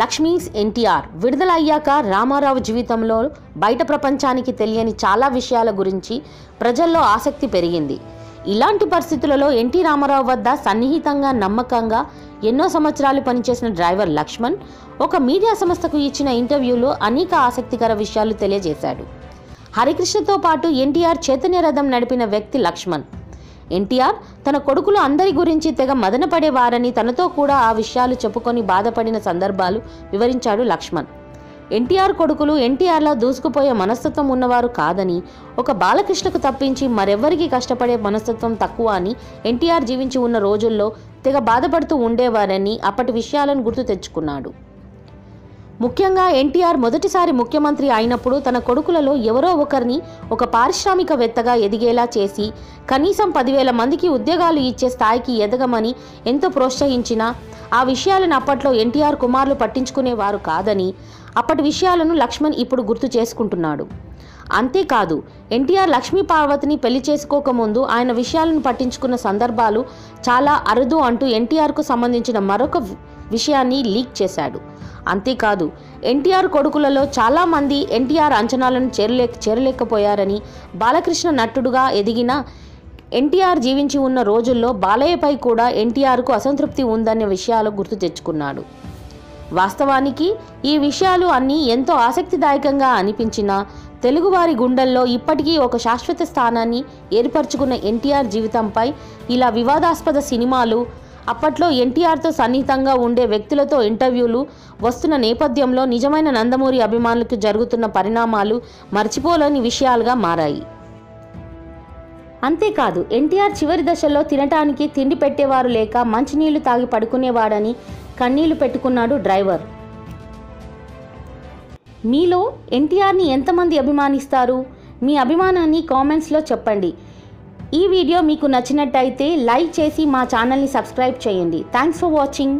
లక్ష్మీస్ ఎన్టీఆర్ విడుదల అయ్యాక రామారావు జీవితంలో బయట ప్రపంచానికి తెలియని చాలా విషయాల గురించి ప్రజల్లో ఆసక్తి పెరిగింది. ఇలాంటి పరిస్థితులలో ఎన్టీ రామారావు వద్ద సన్నిహితంగా నమ్మకంగా ఎన్నో సంవత్సరాలు పనిచేసిన డ్రైవర్ లక్ష్మణ్ ఒక మీడియా సంస్థకు ఇచ్చిన ఇంటర్వ్యూలో అనేక ఆసక్తికర విషయాలు తెలియజేశాడు. హరికృష్ణతో పాటు ఎన్టీఆర్ చైతన్య రథం నడిపిన వ్యక్తి లక్ష్మణ్. ఎన్టీఆర్ తన కొడుకులు అందరి గురించి తెగ మదనపడేవారని తనతో కూడా ఆ విషయాలు చెప్పుకొని బాధపడిన సందర్భాలు వివరించాడు లక్ష్మణ్. ఎన్టీఆర్ కొడుకులు ఎన్టీఆర్లా దూసుకుపోయే మనస్తత్వం ఉన్నవారు కాదని ఒక బాలకృష్ణకు తప్పించి మరెవ్వరికీ కష్టపడే మనస్తత్వం తక్కువ అని ఎన్టీఆర్ జీవించి ఉన్న రోజుల్లో తెగ బాధపడుతూ ఉండేవారని అప్పటి విషయాలను గుర్తు తెచ్చుకున్నాడు. ముఖ్యంగా ఎన్టీఆర్ మొదటిసారి ముఖ్యమంత్రి అయినప్పుడు తన కొడుకులలో ఎవరో ఒకరిని ఒక పారిశ్రామికవేత్తగా ఎదిగేలా చేసి కనీసం పదివేల మందికి ఉద్యోగాలు ఇచ్చే స్థాయికి ఎదగమని ఎంతో ప్రోత్సహించినా ఆ విషయాలను అప్పట్లో ఎన్టీఆర్ కుమారులు పట్టించుకునేవారు కాదని అప్పటి విషయాలను లక్ష్మణ్ ఇప్పుడు గుర్తు చేసుకుంటున్నాడు. అంతేకాదు ఎన్టీఆర్ లక్ష్మీ పార్వతిని పెళ్ళి చేసుకోకముందు ఆయన విషయాలను పట్టించుకున్న సందర్భాలు చాలా అరుదు అంటూ ఎన్టీఆర్కు సంబంధించిన మరొక విషయాన్ని లీక్ చేశాడు. అంతేకాదు ఎన్టీఆర్ కొడుకులలో చాలామంది ఎన్టీఆర్ అంచనాలను చేరలే చేరలేకపోయారని బాలకృష్ణ నటుడుగా ఎదిగిన ఎన్టీఆర్ జీవించి ఉన్న రోజుల్లో బాలయ్యపై కూడా ఎన్టీఆర్కు అసంతృప్తి ఉందనే విషయాలు గుర్తు తెచ్చుకున్నాడు. వాస్తవానికి ఈ విషయాలు అన్నీ ఎంతో ఆసక్తిదాయకంగా అనిపించినా తెలుగువారి గుండెల్లో ఇప్పటికీ ఒక శాశ్వత స్థానాన్ని ఏర్పరచుకున్న ఎన్టీఆర్ జీవితంపై ఇలా వివాదాస్పద సినిమాలు అప్పట్లో ఎన్టీఆర్తో సన్నిహితంగా ఉండే వ్యక్తులతో ఇంటర్వ్యూలు వస్తున్న నేపథ్యంలో నిజమైన నందమూరి అభిమానులకు జరుగుతున్న పరిణామాలు మర్చిపోలేని విషయాలుగా మారాయి. అంతేకాదు ఎన్టీఆర్ చివరి దశలో తినటానికి తిండి పెట్టేవారు లేక మంచినీళ్ళు తాగి పడుకునేవాడని కన్నీళ్ళు పెట్టుకున్నాడు డ్రైవర్. మీలో ఎన్టీఆర్ని ఎంతమంది అభిమానిస్తారు? మీ అభిమానాన్ని కామెంట్స్లో చెప్పండి. ఈ వీడియో మీకు నచ్చినట్టయితే లైక్ చేసి మా ఛానల్ని సబ్స్క్రైబ్ చేయండి. Thanks for watching